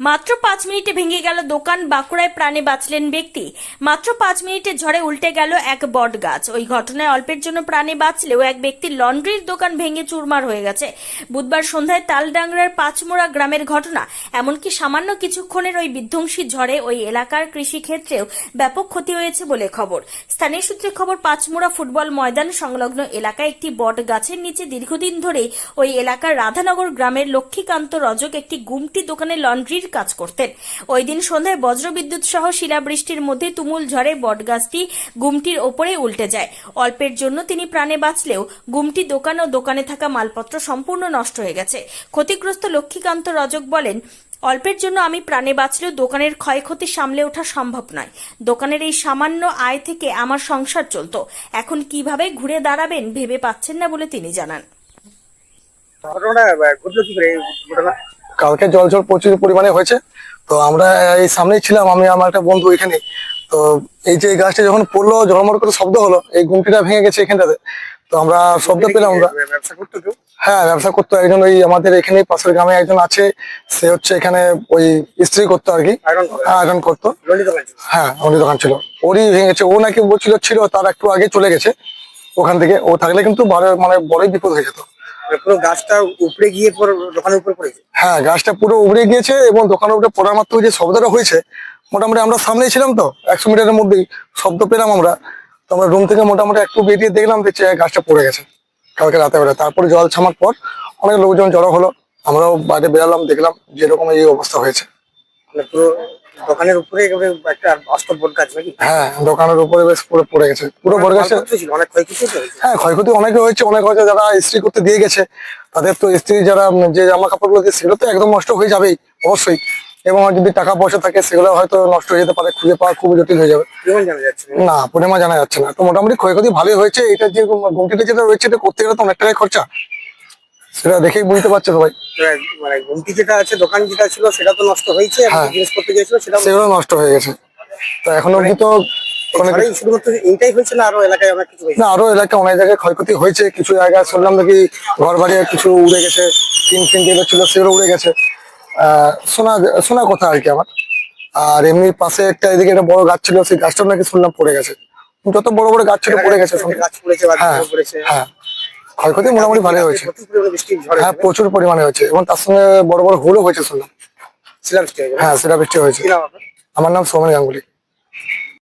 মাত্র পাঁচ মিনিটে ভেঙে গেল দোকান, বাঁকুড়ায় প্রাণে বাঁচলেন ব্যক্তি। মাত্র পাঁচ মিনিটে ঝড়ে উল্টে গেল এক বট গাছ ওই ঘটনায় অল্পের জন্য প্রাণে বাঁচলেও এক ব্যক্তির লন্ড্রির দোকান ভেঙে চুরমার হয়ে গেছে। বুধবার সন্ধ্যায় তালডাংরার পাঁচমোড়া গ্রামের ঘটনা, এমনকি সামান্য কিছুক্ষণের ওই বিধ্বংসী ঝড়ে ওই এলাকার কৃষিক্ষেত্রেও ব্যাপক ক্ষতি হয়েছে বলে খবর। স্থানীয় সূত্রে খবর, পাঁচমোড়া ফুটবল ময়দান সংলগ্ন এলাকায় একটি বট গাছের নিচে দীর্ঘদিন ধরেই ওই এলাকার রাধানগর গ্রামের লক্ষ্মীকান্ত রজক একটি গুমটি দোকানে লন্ড্রির কাজ করতেন। ওই দিন সন্ধ্যায় বজ্রবিদ্যুৎ সহ শিলাবৃষ্টির মধ্যে তুমুল ঝড়ে বটগাছটি গুমটির ওপরে উল্টে যায়। অল্পের জন্য তিনি প্রাণে বাঁচলেও গুমটি দোকান ও দোকানে থাকা মালপত্র সম্পূর্ণ নষ্ট হয়ে গেছে। ক্ষতিগ্রস্ত লক্ষ্মীকান্ত রজক বলেন অল্পের জন্য আমি প্রাণে বাঁচলেও দোকানের ক্ষয়ক্ষতি সামলে ওঠা সম্ভব নয়। দোকানের এই সামান্য আয় থেকে আমার সংসার চলতো। এখন কীভাবে ঘুরে দাঁড়াবেন ভেবে পাচ্ছেন না বলে তিনি জানান। ঘটনাটা আহ, ঘটলো কি করে? ঘটনা কালকে জল জল প্রচুর পরিমাণে হয়েছে। তো আমরা এই সামনেই ছিলাম আমি আমার একটা বন্ধু এখানে। তো এই যে গাছটা যখন পড়ল ঝড়মড় করে শব্দ হলো এই গুমটিটা ভেঙে গেছে এখানটাতে। তো আমরা শব্দ পেলাম আমরা ব্যবসা করতো হ্যাঁ ব্যবসা করতো একজন ওই আমাদের এখানে পাশের গ্রামে একজন আছে সে হচ্ছে এখানে ওই স্ত্রী করতো আর কি। আয়রন আয়রন করতো। হ্যাঁ ওরই দোকান ছিল। ওরই ভেঙেছে ও নাকি বলছিল ছিল তার একটু আগে চলে গেছে। ওখান থেকে ও থাকলে কিন্তু মানে বড়ই বিপদ হয়ে যেত। পুরো গাছটা উপরে গিয়ে পুরো দোকানের উপরে পড়েছে হ্যাঁ গাছটা পুরো উড়ে গিয়েছে এবং দোকানের উপরে পড়ার মাত্র যে শব্দটা হয়েছে মোটামুটি আমরা সামনেই ছিলাম তো একশো মিটারের মধ্যেই শব্দ পেলাম আমরা। তো আমরা রুম থেকে মোটামুটি একটু বেরিয়ে দেখলাম দেখছি হ্যাঁ, গাছটা পড়ে গেছে কালকে রাতে বেলা তারপরে জল ছামার পর অনেক লোকজন জড়ো হলো আমরাও বাইরে বেরালাম দেখলাম যেরকম এই অবস্থা হয়েছে। মানে পুরো দোকানের উপরে একটা অস্ত বট গাছ নাকি? হ্যাঁ দোকানের উপরে বেশ পুরো পড়ে গেছে। পুরো বড় গাছটা ছিল অনেক ক্ষয়ক্ষতি হ্যাঁ ক্ষয়ক্ষতি অনেকে হয়েছে অনেক হয়েছে যারা ইস্ত্রি করতে দিয়ে গেছে তাদের তো ইস্ত্রি যারা যে জামা কাপড়গুলো সেগুলো তো একদম নষ্ট হয়ে যাবেই অবশ্যই। এবং যদি টাকা পয়সা থাকে সেগুলো হয়তো নষ্ট হয়ে যেতে পারে খুঁজে পাওয়া খুব জটিল হয়ে যাবে। না। না পরিমা জানা যাচ্ছে না। তো মোটামুটি ক্ষয়ক্ষতি ভালোই হয়েছে এটা যে গুমটিটা যেটা রয়েছে এটা করতে গেলে তো অনেক টাকাই খরচা। সেটা দেখেই বুঝতে পারছে সবাই মানে গুমটি যেটা আছে দোকান যেটা ছিল সেটা তো নষ্ট হয়েছে হ্যাঁ। জিনিসপত্র যেটা ছিল সেটা সেগুলো নষ্ট হয়ে গেছে। তো এখনও অব্দি তো অনেক ঝড়েই শুধুমাত্র এইটাই হয়েছে না আরও এলাকায় অনেক কিছু না আরও এলাকায় অনেক জায়গায় ক্ষয়ক্ষতি হয়েছে। কিছু জায়গায় শুনলাম নাকি ঘর বাড়ি কিছু উড়ে গেছে টিন ফিন যেগুলো ছিল সেগুলো উড়ে গেছে। আহ, শোনা শোনা কথা আর কি আমার। আর এমনি পাশে একটা এদিকে একটা বড় গাছ ছিল সেই গাছটাও নাকি শুনলাম পড়ে গেছে। যত বড় বড় গাছ ছিল পড়ে গেছে গাছ পড়েছে হ্যাঁ হ্যাঁ। ক্ষয়ক্ষতি মোটামুটি ভালো হয়েছে। হ্যাঁ প্রচুর পরিমাণে হয়েছে এবং তার সঙ্গে বড় বড় হুলও হয়েছে শুনলাম। শিলাবৃষ্টি হ্যাঁ সেটা বৃষ্টি হয়েছে? আমার নাম সোমেন গাঙ্গুলি।